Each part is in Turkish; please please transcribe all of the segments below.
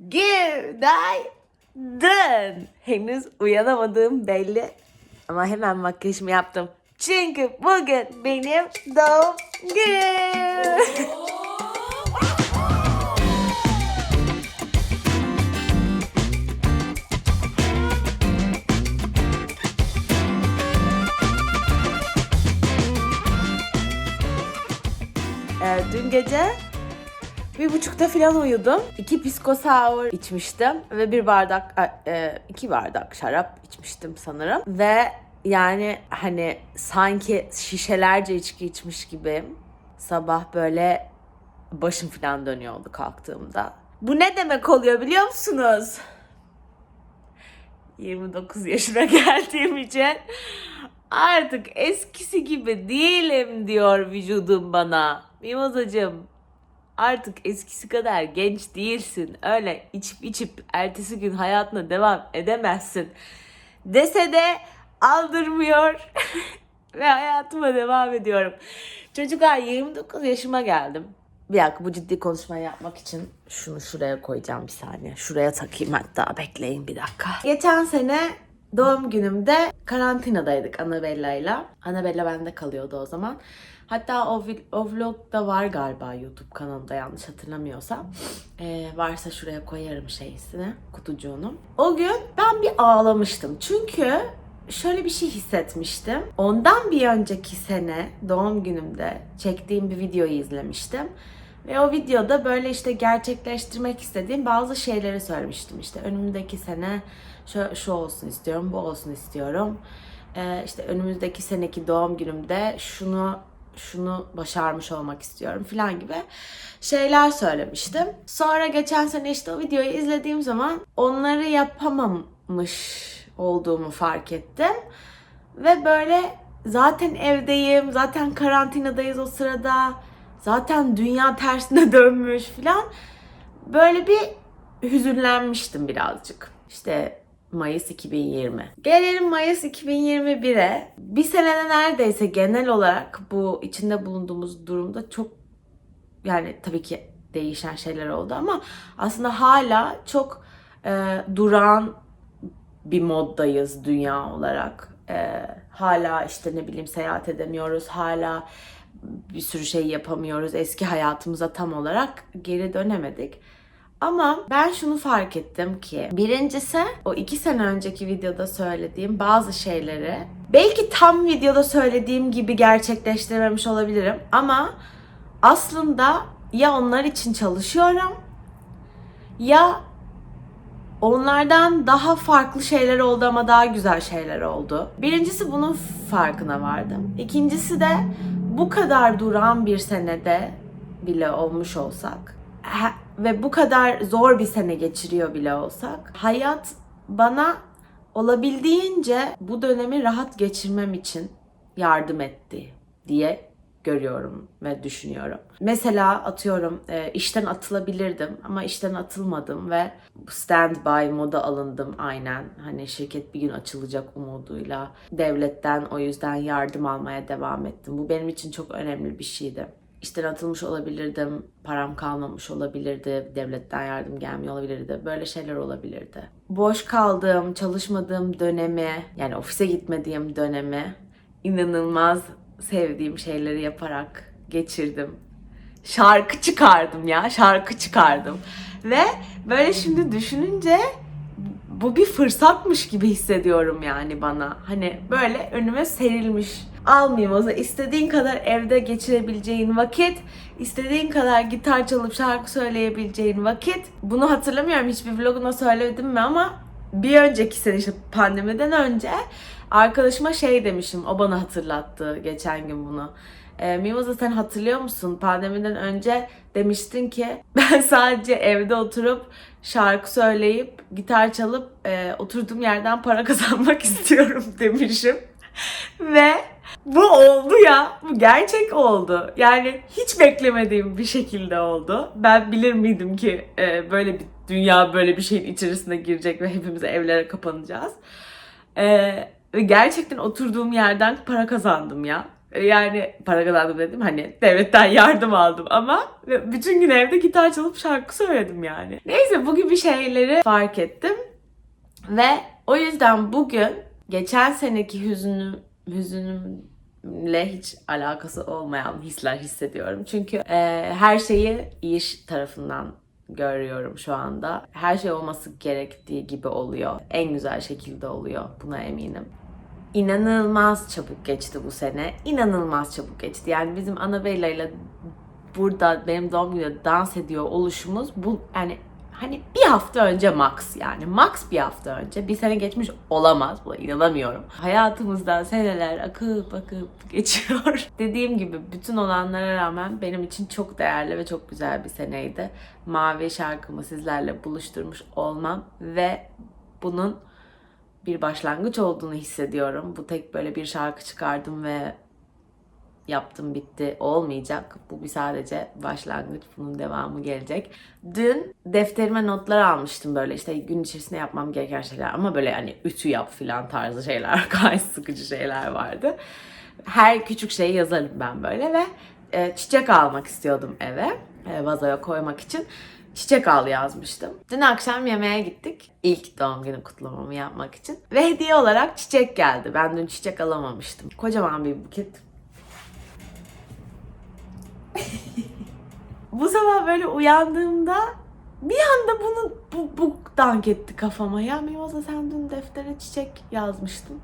Günaydın. Henüz uyanamadığım belli. Ama hemen makyajımı yaptım. Çünkü bugün benim doğum günüm. Ee, dün gece bir buçukta falan uyudum. İki pisco sour içmiştim ve bir bardak, e, iki bardak şarap içmiştim sanırım. Ve yani hani sanki şişelerce içki içmiş gibi sabah böyle başım falan dönüyordu kalktığımda. Bu ne demek oluyor biliyor musunuz? 29 yaşına geldiğim için artık eskisi gibi değilim diyor vücudum bana. Mimozacığım artık eskisi kadar genç değilsin. Öyle içip içip ertesi gün hayatına devam edemezsin. Dese de aldırmıyor ve hayatıma devam ediyorum. Çocuklar 29 yaşıma geldim. Bir dakika bu ciddi konuşmayı yapmak için şunu şuraya koyacağım bir saniye. Şuraya takayım hatta bekleyin bir dakika. Geçen sene doğum günümde karantinadaydık Annabella'yla. Annabella bende kalıyordu o zaman. Hatta o, o vlog da var galiba YouTube kanalında yanlış hatırlamıyorsam. Ee, varsa şuraya koyarım şeysini, kutucuğunu. O gün ben bir ağlamıştım. Çünkü şöyle bir şey hissetmiştim. Ondan bir önceki sene doğum günümde çektiğim bir videoyu izlemiştim. Ve o videoda böyle işte gerçekleştirmek istediğim bazı şeyleri söylemiştim. İşte önümüzdeki sene şu, şu olsun istiyorum, bu olsun istiyorum. Ee, işte önümüzdeki seneki doğum günümde şunu şunu başarmış olmak istiyorum falan gibi şeyler söylemiştim. Sonra geçen sene işte o videoyu izlediğim zaman onları yapamamış olduğumu fark ettim. Ve böyle zaten evdeyim, zaten karantinadayız o sırada. Zaten dünya tersine dönmüş falan. Böyle bir hüzünlenmiştim birazcık. İşte Mayıs 2020. Gelelim Mayıs 2021'e. Bir senede neredeyse genel olarak bu içinde bulunduğumuz durumda çok yani tabii ki değişen şeyler oldu ama aslında hala çok e, duran bir moddayız dünya olarak. E, hala işte ne bileyim seyahat edemiyoruz. Hala bir sürü şey yapamıyoruz. Eski hayatımıza tam olarak geri dönemedik. Ama ben şunu fark ettim ki birincisi o iki sene önceki videoda söylediğim bazı şeyleri belki tam videoda söylediğim gibi gerçekleştirememiş olabilirim ama aslında ya onlar için çalışıyorum ya onlardan daha farklı şeyler oldu ama daha güzel şeyler oldu. Birincisi bunun farkına vardım. İkincisi de bu kadar duran bir senede bile olmuş olsak ve bu kadar zor bir sene geçiriyor bile olsak hayat bana olabildiğince bu dönemi rahat geçirmem için yardım etti diye görüyorum ve düşünüyorum. Mesela atıyorum e, işten atılabilirdim ama işten atılmadım ve standby moda alındım aynen. Hani şirket bir gün açılacak umuduyla devletten o yüzden yardım almaya devam ettim. Bu benim için çok önemli bir şeydi. İşten atılmış olabilirdim, param kalmamış olabilirdi, devletten yardım gelmiyor olabilirdi. Böyle şeyler olabilirdi. Boş kaldığım, çalışmadığım dönemi, yani ofise gitmediğim dönemi inanılmaz sevdiğim şeyleri yaparak geçirdim. Şarkı çıkardım ya, şarkı çıkardım. Ve böyle şimdi düşününce bu bir fırsatmış gibi hissediyorum yani bana. Hani böyle önüme serilmiş. Almayayım o zaman. İstediğin kadar evde geçirebileceğin vakit, istediğin kadar gitar çalıp şarkı söyleyebileceğin vakit. Bunu hatırlamıyorum hiçbir vloguna söyledim mi ama bir önceki sene işte pandemiden önce arkadaşıma şey demişim. O bana hatırlattı geçen gün bunu. E, Mimoza sen hatırlıyor musun? Pandemiden önce demiştin ki ben sadece evde oturup şarkı söyleyip gitar çalıp e, oturduğum yerden para kazanmak istiyorum demişim. Ve bu oldu ya. Bu gerçek oldu. Yani hiç beklemediğim bir şekilde oldu. Ben bilir miydim ki e, böyle bir dünya böyle bir şeyin içerisine girecek ve hepimiz evlere kapanacağız. E, ve gerçekten oturduğum yerden para kazandım ya. Yani para kazandım dedim hani devletten yardım aldım ama bütün gün evde gitar çalıp şarkı söyledim yani. Neyse bu gibi şeyleri fark ettim ve o yüzden bugün geçen seneki hüzünüm, hüzünümle hiç alakası olmayan hisler hissediyorum. Çünkü e, her şeyi iyi tarafından görüyorum şu anda. Her şey olması gerektiği gibi oluyor. En güzel şekilde oluyor. Buna eminim. İnanılmaz çabuk geçti bu sene. İnanılmaz çabuk geçti. Yani bizim Annabella ile burada benim doğum günümde dans ediyor oluşumuz bu yani hani bir hafta önce max yani max bir hafta önce bir sene geçmiş olamaz buna inanamıyorum. Hayatımızdan seneler akıp akıp geçiyor. Dediğim gibi bütün olanlara rağmen benim için çok değerli ve çok güzel bir seneydi. Mavi şarkımı sizlerle buluşturmuş olmam ve bunun bir başlangıç olduğunu hissediyorum. Bu tek böyle bir şarkı çıkardım ve yaptım bitti olmayacak. Bu bir sadece başlangıç. Bunun devamı gelecek. Dün defterime notlar almıştım böyle işte gün içerisinde yapmam gereken şeyler ama böyle hani ütü yap filan tarzı şeyler, gayet sıkıcı şeyler vardı. Her küçük şeyi yazarım ben böyle ve e, çiçek almak istiyordum eve. E, vazoya koymak için çiçek al yazmıştım. Dün akşam yemeğe gittik. İlk doğum günü kutlamamı yapmak için. Ve hediye olarak çiçek geldi. Ben dün çiçek alamamıştım. Kocaman bir buket. Bu sabah böyle uyandığımda bir anda bunu bu, bu dank etti kafama. Ya Mimoza sen dün deftere çiçek yazmıştın.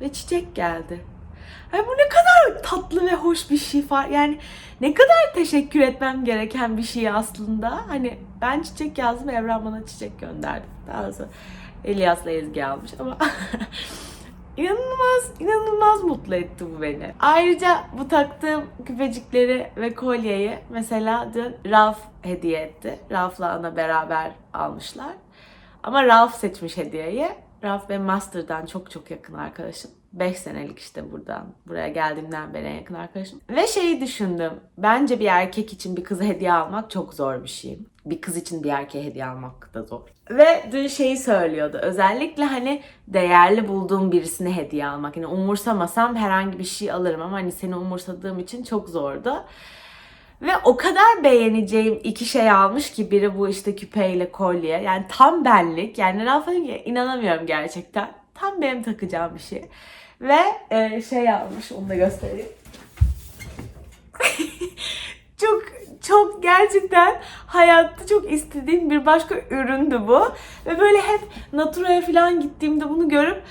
Ve çiçek geldi. Ay bu ne kadar tatlı ve hoş bir şey var. Yani ne kadar teşekkür etmem gereken bir şey aslında. Hani ben çiçek yazdım, Evren bana çiçek gönderdi. Daha doğrusu Elias'la Ezgi almış ama inanılmaz, inanılmaz mutlu etti bu beni. Ayrıca bu taktığım küpecikleri ve kolyeyi mesela dün Ralph hediye etti. Ralph'la ana beraber almışlar. Ama Ralph seçmiş hediyeyi. Ralph benim Master'dan çok çok yakın arkadaşım. 5 senelik işte buradan. Buraya geldiğimden beri en yakın arkadaşım. Ve şeyi düşündüm. Bence bir erkek için bir kıza hediye almak çok zor bir şey. Bir kız için bir erkeğe hediye almak da zor. Ve dün şeyi söylüyordu. Özellikle hani değerli bulduğum birisine hediye almak. Yani umursamasam herhangi bir şey alırım ama hani seni umursadığım için çok zordu. Ve o kadar beğeneceğim iki şey almış ki biri bu işte küpeyle kolye. Yani tam benlik. Yani Rafa inanamıyorum gerçekten. Tam benim takacağım bir şey. Ve e, şey almış onu da göstereyim. çok çok gerçekten hayatta çok istediğim bir başka üründü bu. Ve böyle hep Natura'ya falan gittiğimde bunu görüp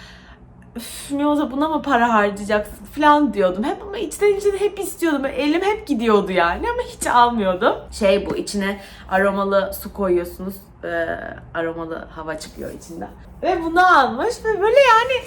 Mioza buna mı para harcayacaksın falan diyordum. Hep ama içten içe hep istiyordum. Elim hep gidiyordu yani ama hiç almıyordum. Şey bu içine aromalı su koyuyorsunuz. Ee, aromalı hava çıkıyor içinden. Ve bunu almış ve böyle yani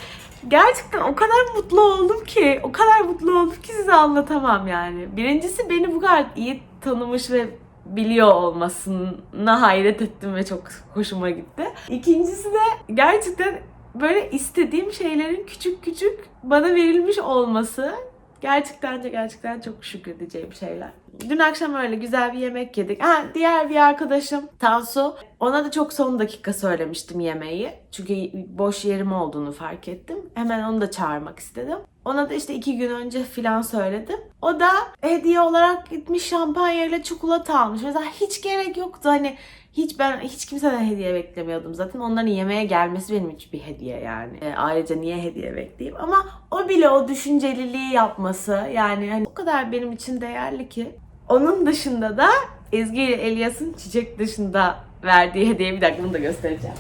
gerçekten o kadar mutlu oldum ki, o kadar mutlu oldum ki size anlatamam yani. Birincisi beni bu kadar iyi tanımış ve biliyor olmasına hayret ettim ve çok hoşuma gitti. İkincisi de gerçekten böyle istediğim şeylerin küçük küçük bana verilmiş olması gerçekten de gerçekten çok şükredeceğim şeyler. Dün akşam öyle güzel bir yemek yedik. Ha, diğer bir arkadaşım Tansu. Ona da çok son dakika söylemiştim yemeği. Çünkü boş yerim olduğunu fark ettim. Hemen onu da çağırmak istedim. Ona da işte iki gün önce filan söyledim. O da hediye olarak gitmiş şampanya ile çikolata almış. Mesela hiç gerek yoktu. Hani hiç ben hiç kimseden hediye beklemiyordum zaten. Onların yemeğe gelmesi benim için bir hediye yani. E, ayrıca niye hediye bekleyeyim? Ama o bile o düşünceliliği yapması yani hani o kadar benim için değerli ki. Onun dışında da Ezgi ile Elias'ın çiçek dışında verdiği hediye bir dakika bunu da göstereceğim.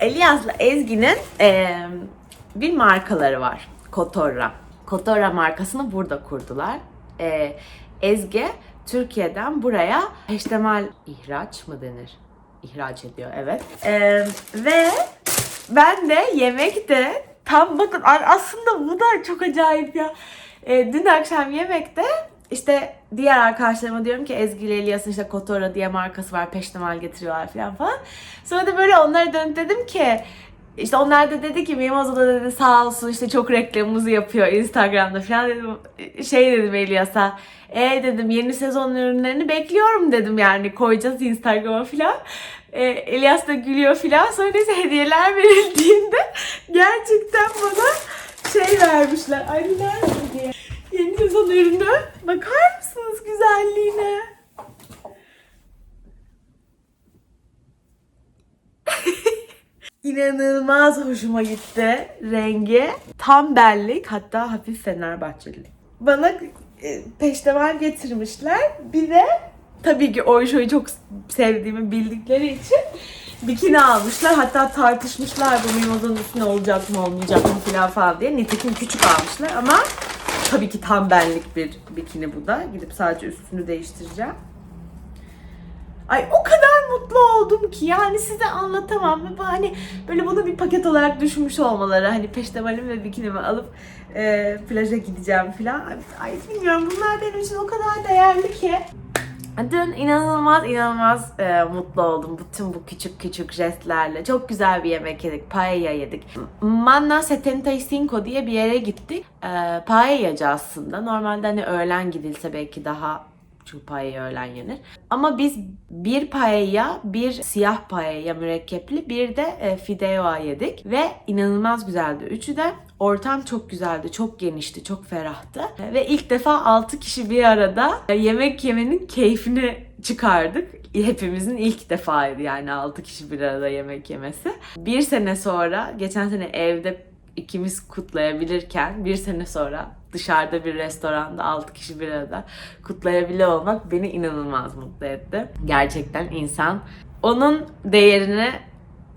Elias'la Ezgi'nin e, bir markaları var. Kotorra. Kotorra markasını burada kurdular. E, Ezgi Türkiye'den buraya peştemal ihraç mı denir? İhraç ediyor evet. Ee, ve ben de yemekte tam bakın aslında bu da çok acayip ya. Ee, dün akşam yemekte işte diğer arkadaşlarıma diyorum ki Ezgi ile Elias'ın işte Kotora diye markası var peştemal getiriyorlar falan falan. Sonra da böyle onlara dönüp dedim ki işte onlar da dedi ki Mimoza da dedi sağ olsun işte çok reklamımızı yapıyor Instagram'da falan dedim. Şey dedim Elias'a. E dedim yeni sezon ürünlerini bekliyorum dedim yani koyacağız Instagram'a falan. E, Elias da gülüyor falan. Sonra neyse hediyeler verildiğinde gerçekten bana şey vermişler. Ay nerede hediye? Yeni sezon ürünü. Bakar mısınız güzelliğine? İnanılmaz hoşuma gitti rengi. Tam bellik hatta hafif Fenerbahçeli. Bana e, peştemal getirmişler. Bir de tabii ki Oyşo'yu çok sevdiğimi bildikleri için bikini almışlar. Hatta tartışmışlar bu mimozanın üstüne olacak mı olmayacak mı falan falan diye. Nitekim küçük almışlar ama tabii ki tam benlik bir bikini bu da. Gidip sadece üstünü değiştireceğim. Ay o kadar mutlu oldum ki yani size anlatamam. Hani böyle bunu bir paket olarak düşünmüş olmaları. Hani peştemalim ve bikinimi alıp e, plaja gideceğim falan. Ay bilmiyorum bunlar benim için o kadar değerli ki. Dün inanılmaz inanılmaz e, mutlu oldum bütün bu küçük küçük jestlerle. Çok güzel bir yemek yedik. Paella yedik. Manna 75 diye bir yere gittik. E, paellacı aslında. Normalde hani öğlen gidilse belki daha çünkü paella öğlen yenir. Ama biz bir paella, bir siyah paella mürekkepli, bir de e, fideo yedik. Ve inanılmaz güzeldi. Üçü de ortam çok güzeldi, çok genişti, çok ferahtı. Ve ilk defa 6 kişi bir arada yemek yemenin keyfini çıkardık. Hepimizin ilk defaydı yani 6 kişi bir arada yemek yemesi. Bir sene sonra, geçen sene evde ikimiz kutlayabilirken bir sene sonra dışarıda bir restoranda 6 kişi bir arada kutlayabiliyor olmak beni inanılmaz mutlu etti. Gerçekten insan onun değerini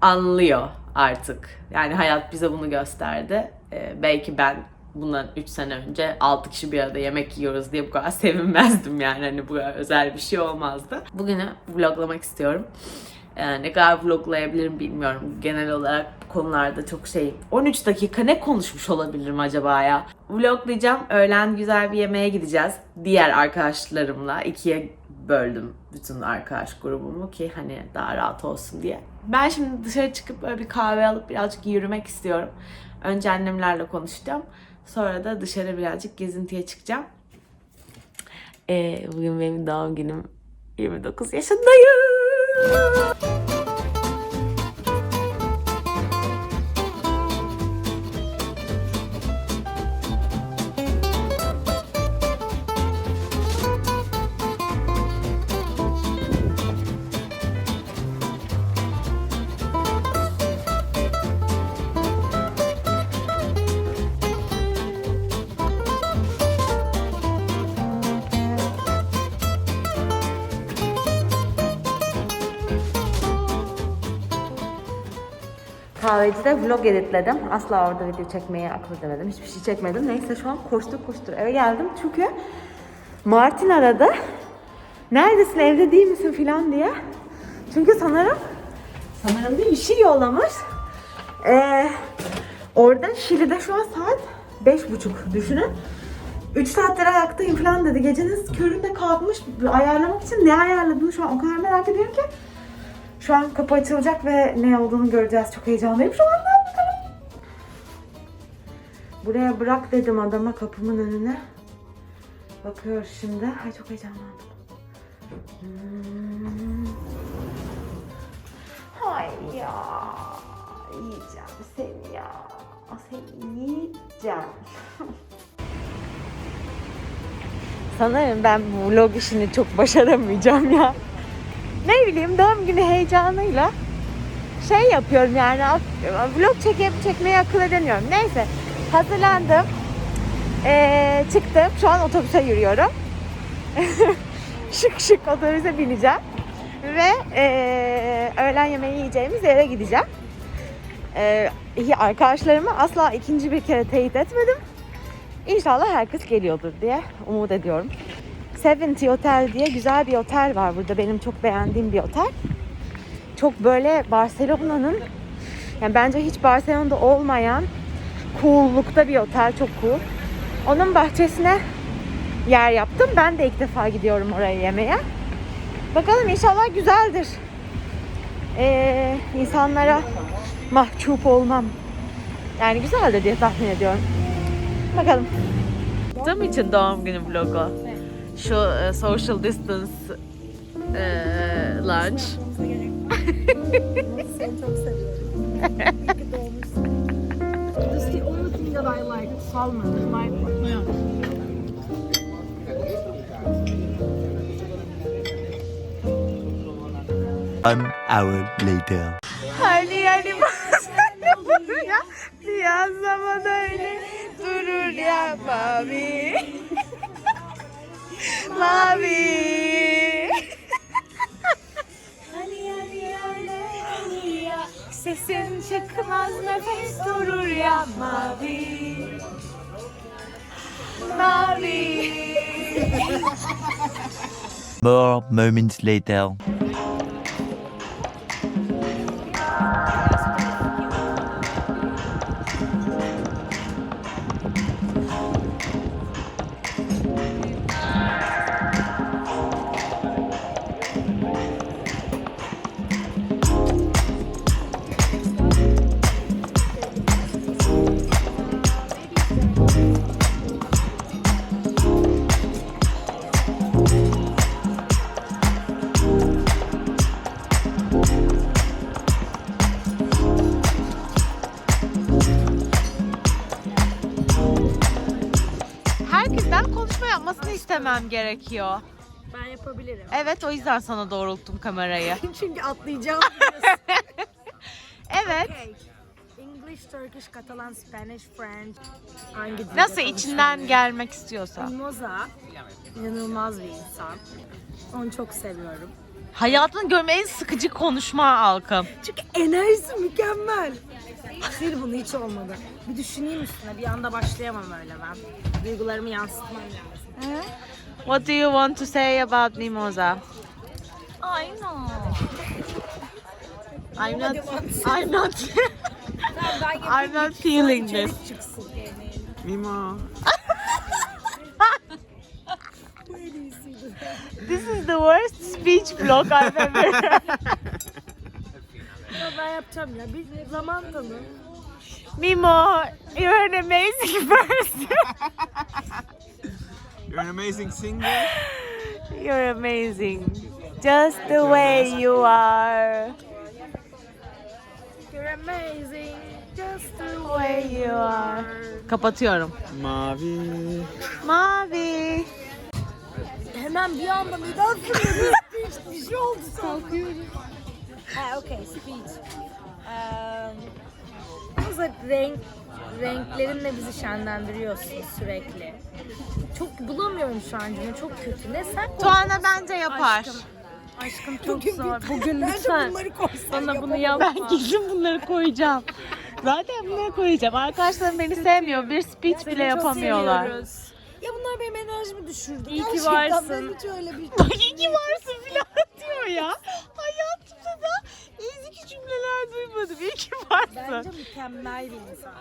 anlıyor artık. Yani hayat bize bunu gösterdi. Ee, belki ben bundan 3 sene önce 6 kişi bir arada yemek yiyoruz diye bu kadar sevinmezdim yani. Hani bu özel bir şey olmazdı. Bugünü vloglamak istiyorum. Ee, ne kadar vloglayabilirim bilmiyorum. Genel olarak bu konularda çok şey. 13 dakika ne konuşmuş olabilirim acaba ya? Vloglayacağım. Öğlen güzel bir yemeğe gideceğiz. Diğer arkadaşlarımla ikiye böldüm bütün arkadaş grubumu ki hani daha rahat olsun diye. Ben şimdi dışarı çıkıp böyle bir kahve alıp birazcık yürümek istiyorum. Önce annemlerle konuşacağım. Sonra da dışarı birazcık gezintiye çıkacağım. Ee, bugün benim doğum günüm. 29 yaşındayım. Kahvecide vlog editledim. Asla orada video çekmeyi akıl edemedim. Hiçbir şey çekmedim. Neyse şu an koştur koştur eve geldim. Çünkü Martin aradı. Neredesin evde değil misin filan diye. Çünkü sanırım sanırım bir şey yollamış. Ee, orada Şili'de şu an saat beş buçuk düşünün. 3 saattir ayaktayım falan dedi. Gecenin köründe kalkmış ayarlamak için ne ayarladığını şu an o kadar merak ediyorum ki. Şu an kapı açılacak ve ne olduğunu göreceğiz. Çok heyecanlıyım şu anda. Buraya bırak dedim adama kapımın önüne. Bakıyor şimdi. Ay çok heyecanlandım. Hmm. Hay ya. Yiyeceğim seni ya. Seni yiyeceğim. Sanırım ben vlog işini çok başaramayacağım ya ne bileyim doğum günü heyecanıyla şey yapıyorum yani vlog çekip çekmeye akıl edemiyorum. Neyse hazırlandım. Ee, çıktım. Şu an otobüse yürüyorum. şık şık otobüse bineceğim. Ve ee, öğlen yemeği yiyeceğimiz yere gideceğim. Ee, arkadaşlarımı asla ikinci bir kere teyit etmedim. İnşallah herkes geliyordur diye umut ediyorum. Seventy Hotel diye güzel bir otel var burada. Benim çok beğendiğim bir otel. Çok böyle Barcelona'nın yani bence hiç Barcelona'da olmayan cool'lukta bir otel. Çok cool. Onun bahçesine yer yaptım. Ben de ilk defa gidiyorum oraya yemeğe. Bakalım inşallah güzeldir. Ee, insanlara mahcup olmam. Yani güzeldir diye tahmin ediyorum. Bakalım. Tam için doğum günü vlogu şu e, social distance e, lunch. Seni çok seviyorum. İyi hour later. Her yani bazen buraya biraz zaman öyle durur ya babi. Sesin çıkmaz nefes durur ya mavi. Mavi. More moments later. Herkesten konuşma yapmasını istemem gerekiyor. Ben yapabilirim. Evet o yüzden sana doğrulttum kamerayı. Çünkü atlayacağım. Evet. okay. English, Turkish, Catalan, Spanish, French. Hangi Nasıl içinden gelmek istiyorsa. Mimoza inanılmaz bir insan. Onu çok seviyorum. Hayatını görme en sıkıcı konuşma halkım. Çünkü enerjisi mükemmel. Sil bunu hiç olmadı. Bir düşüneyim üstüne. Bir anda başlayamam öyle ben. Duygularımı yansıtmam lazım. What do you want to say about Mimosa? I know. I'm not I'm not I'm not feeling this. Mimo. This is the worst speech vlog I've ever ben yapacağım ya. Bir zaman tanı. Mimo, you're an amazing person. You're an amazing singer. You're amazing. Just the way you are. You're amazing. Just the Way you are. Kapatıyorum. Mavi. Mavi. Hemen bir anda midem fırladı. Bir şey oldu Kalkıyorum. Ha okey speech. Um, Kızı renk, renklerinle bizi şenlendiriyorsun sürekli. Çok bulamıyorum şu an cümle. Çok kötü. Ne sen? Tuana bence yapar. Aşkım. Aşkım çok zor. Bugün lütfen bana bunu yapma. Ben kesin bunları koyacağım. Zaten bunları koyacağım. Arkadaşlarım beni sevmiyor. Bir speech bile yapamıyorlar. seviyoruz. Ya bunlar benim enerjimi düşürdü. İyi ki Gerçekten varsın. ben hiç öyle bir Bak iyi ki varsın filan diyor ya. Hayatımda da ezik cümleler duymadım. İyi ki Bence mükemmel bir insan.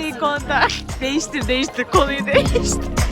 İyi kontak. Değiştir değiştir konuyu değiştir.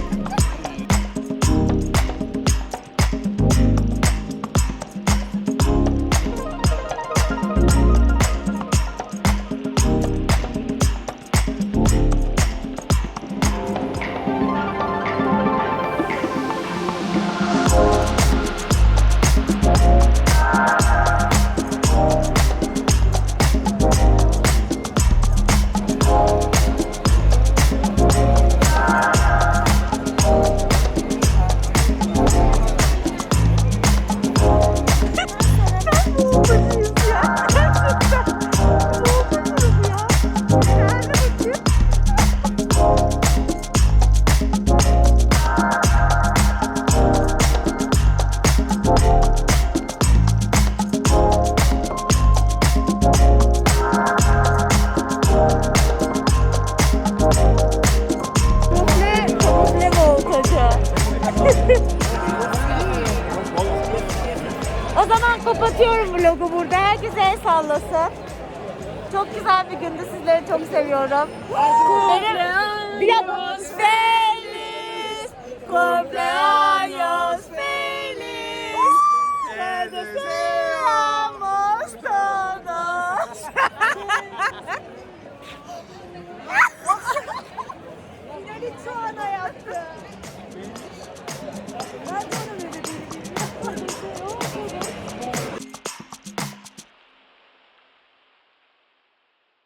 Zaman kapatıyorum vlogu burada. Herkese el sallasın. Çok güzel bir gündü. Sizleri çok seviyorum. Benim bir feliz. Cumpleaños feliz. Te deseamos todos. Finali çoğana yaptım. Ben de